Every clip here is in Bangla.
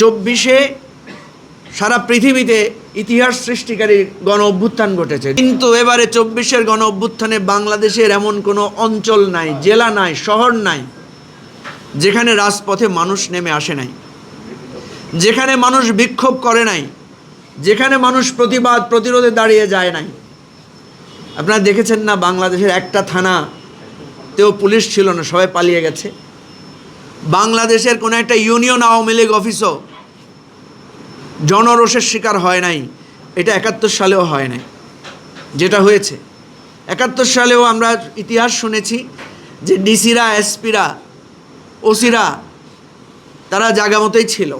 চব্বিশে সারা পৃথিবীতে ইতিহাস সৃষ্টিকারী গণ অভ্যুত্থান ঘটেছে। কিন্তু এবারে চব্বিশের গণ অভ্যুত্থানে বাংলাদেশের এমন কোনো অঞ্চল নাই, জেলা নাই, শহর নাই, যেখানে রাজপথে মানুষ নেমে আসে নাই, যেখানে মানুষ বিক্ষোভ করে নাই, যেখানে মানুষ প্রতিবাদ প্রতিরোধে দাঁড়িয়ে যায় নাই। আপনারা দেখেছেন না বাংলাদেশের একটা থানা, তেও পুলিশ ছিল না, সবাই পালিয়ে গেছে। বাংলাদেশের কোনো একটা ইউনিয়ন আওয়ামী লীগ অফিসও জনরোষের শিকার হয় নাই। এটা একাত্তর সালেও হয় নাই। যেটা হয়েছে। একাত্তর সালেও আমরা ইতিহাস শুনেছি যে ডিসিরা, এসপিরা, ওসিরা তারা জায়গা মতোই ছিল।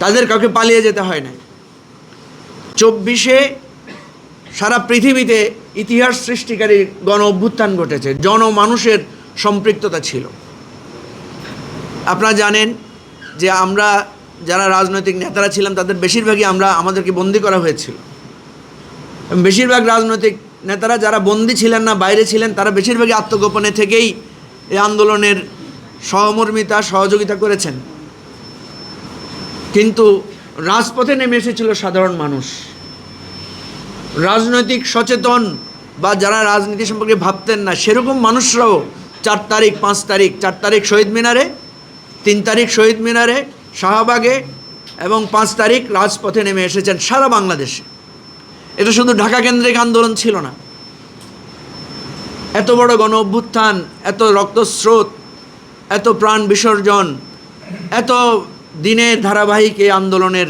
তাদের কাউকে পালিয়ে যেতে হয় নাই। চব্বিশে সারা পৃথিবীতে ইতিহাস সৃষ্টিকারী গণ অভ্যুত্থান ঘটেছে। জনমানুষের সম্পৃক্ততা ছিল। আপনারা জানেন যে আমরা যারা রাজনৈতিক নেতারা ছিলাম, তাদের বেশিরভাগই আমরা আমাদেরকে বন্দি করা হয়েছিল। বেশিরভাগ রাজনৈতিক নেতারা যারা বন্দি ছিলেন না, বাইরে ছিলেন, তারা বেশিরভাগই আত্মগোপনে থেকেই এই আন্দোলনের সহমর্মিতা, সহযোগিতা করেছেন। কিন্তু রাজপথে নেমে এসেছিল সাধারণ মানুষ। রাজনৈতিক সচেতন বা যারা রাজনীতি সম্পর্কে ভাবতেন না, সেরকম মানুষরাও চার তারিখ, পাঁচ তারিখ, চার তারিখ শহীদ মিনারে তিন তারিখ শহীদ মিনারে, শাহবাগে এবং পাঁচ তারিখ রাজপথে নেমে এসেছেন সারা বাংলাদেশে। এটা শুধু ঢাকা কেন্দ্রিক আন্দোলন ছিল না। এত বড় গণ অভ্যুত্থান, এত রক্তস্রোত, এত প্রাণ বিসর্জন, এত দিনের ধারাবাহিক এই আন্দোলনের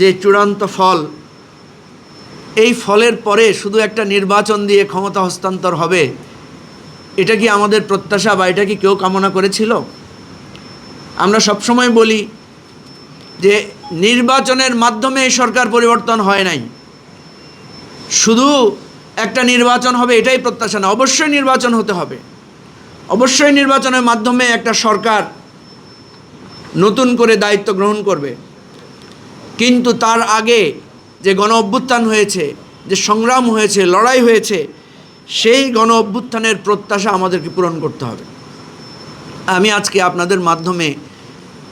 যে চূড়ান্ত ফল, এই ফলের পরে শুধু একটা নির্বাচন দিয়ে ক্ষমতা হস্তান্তর হবে, এটা কি আমাদের প্রত্যাশা বা এটা কি কেউ কামনা করেছিল? আমরা সবসময় বলি যে নির্বাচনের মাধ্যমে সরকার পরিবর্তন হয় নাই। শুধু একটা নির্বাচন হবে এটাই প্রত্যাশা না, অবশ্যই নির্বাচন হতে হবে। অবশ্যই নির্বাচনের মাধ্যমে একটা সরকার নতুন করে দায়িত্ব গ্রহণ করবে। কিন্তু তার আগে যে গণ অভ্যুত্থান হয়েছে, যে সংগ্রাম হয়েছে, লড়াই হয়েছে, সেই গণ অভ্যুত্থানের প্রত্যাশা আমাদেরকে পূরণ করতে হবে। আমি আজকে আপনাদের মাধ্যমে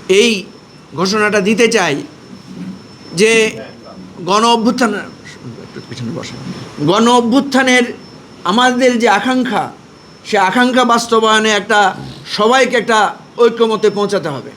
এই ঘোষণাটা দিতে চাই যে গণ অভ্যুত্থান পিছনে বসে গণ অভ্যুত্থানের আমাদের যে আকাঙ্ক্ষা, সে আকাঙ্ক্ষা বাস্তবায়নে একটা সবাইকে একটা ঐক্যমতে পৌঁছাতে হবে।